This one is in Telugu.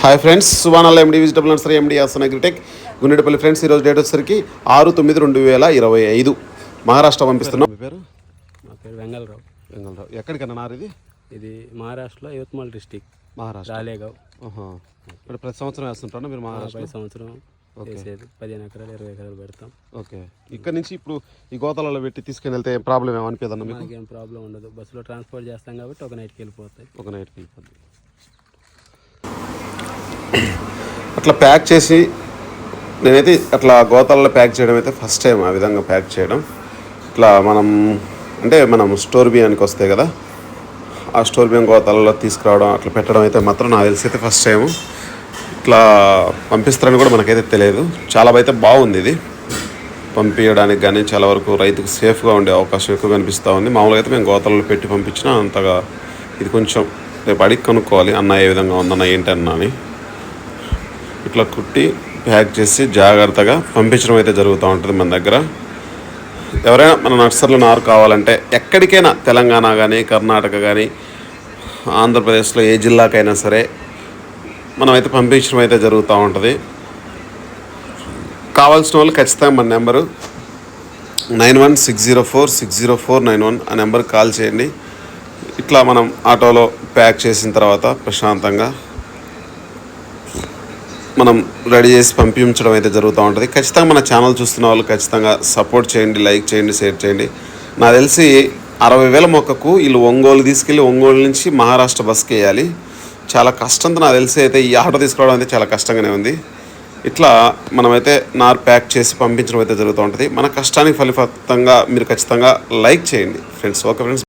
హాయ్ ఫ్రెండ్స్ సుబానాల ఎండి విజిటబుల్ నర్సరీ ఎండి అసన్ అగ్రిటెక్ గుండెపల్లి ఫ్రెండ్స్ ఈరోజు డేట్ వచ్చేసరికి ఆరు తొమ్మిది రెండు వేల ఇరవై ఐదు. మహారాష్ట్ర పంపిస్తున్నాం. మీ పేరు? నా పేరు వెంగళరావు. వెంగళరావు. ఎక్కడికన్నా నారు ఇది? ఇది మహారాష్ట్రలో యవత్మాల్ డిస్టిక్ మహారాష్ట్ర. రాలేగావ్. ఇప్పుడు ప్రతి సంవత్సరం వేస్తుంటాను మీరు మహారాష్ట్ర పది సంవత్సరం వేసేది. పదిహేను ఎకరాలు ఇరవై ఎకరాలు పెడతాం. ఓకే. ఇక్కడ నుంచి ఇప్పుడు ఈ గోతాలలో పెట్టి తీసుకుని వెళ్తే ప్రాబ్లం ఏమనిపించదన్న మీకు? మనకేం ప్రాబ్లం ఉండదు. బస్సులో ట్రాన్స్పోర్ట్ చేస్తాం కాబట్టి ఒక నైట్కి వెళ్ళిపోతాయి. ఒక నైట్కి వెళ్ళిపోద్ది అట్లా ప్యాక్ చేసి నేనైతే అట్లా గోతాలలో ప్యాక్ చేయడం అయితే ఫస్ట్ టైం ఆ విధంగా ప్యాక్ చేయడం. ఇట్లా మనం అంటే మనం స్టోర్ బియ్యానికి వస్తాయి కదా ఆ స్టోర్ బియ్యం గోతాలలో తీసుకురావడం అట్లా పెట్టడం అయితే మాత్రం నాకు తెలిసి అయితే ఫస్ట్ టైం ఇట్లా పంపిస్తారని కూడా మనకైతే తెలియదు. చాలా అయితే బాగుంది ఇది. పంపించడానికి కానీ చాలా వరకు రైతుకు సేఫ్గా ఉండే అవకాశం ఎక్కువ కనిపిస్తూ ఉంది. మామూలుగా అయితే మేము గోతాలలో పెట్టి పంపించినా అంతగా ఇది కొంచెం రేపు అడిగి కనుక్కోవాలి అన్న ఏ విధంగా ఉందన్న ఏంటన్నా అని. ఇట్లా కుట్టి ప్యాక్ చేసి జాగ్రత్తగా పంపించడం అయితే జరుగుతూ ఉంటుంది మన దగ్గర. ఎవరైనా మన నర్సర్లు నారు కావాలంటే ఎక్కడికైనా తెలంగాణ కానీ కర్ణాటక కానీ ఆంధ్రప్రదేశ్లో ఏ జిల్లాకైనా సరే మనమైతే పంపించడం అయితే జరుగుతూ ఉంటుంది. కావాల్సిన వాళ్ళు ఖచ్చితంగా మన number nine one six zero four six zero four nine one ఆ నెంబర్కి కాల్ చేయండి. ఇట్లా మనం ఆటోలో ప్యాక్ చేసిన తర్వాత ప్రశాంతంగా మనం రెడీ చేసి పంపించడం అయితే జరుగుతూ ఉంటుంది. ఖచ్చితంగా మన ఛానల్ చూస్తున్న వాళ్ళు ఖచ్చితంగా సపోర్ట్ చేయండి లైక్ చేయండి షేర్ చేయండి. నాకు తెలిసి అరవై వేల మొక్కకు వీళ్ళు ఒంగోలు తీసుకెళ్ళి ఒంగోలు నుంచి మహారాష్ట్ర బస్కి వేయాలి. చాలా కష్టంతో నాకు తెలిసి అయితే ఈ ఆటో తీసుకురావడం అయితే చాలా కష్టంగానే ఉంది. ఇట్లా మనమైతే నార్ ప్యాక్ చేసి పంపించడం అయితే జరుగుతూ ఉంటుంది. మన కష్టానికి ఫలితంగా మీరు ఖచ్చితంగా లైక్ చేయండి. Friends okay friends.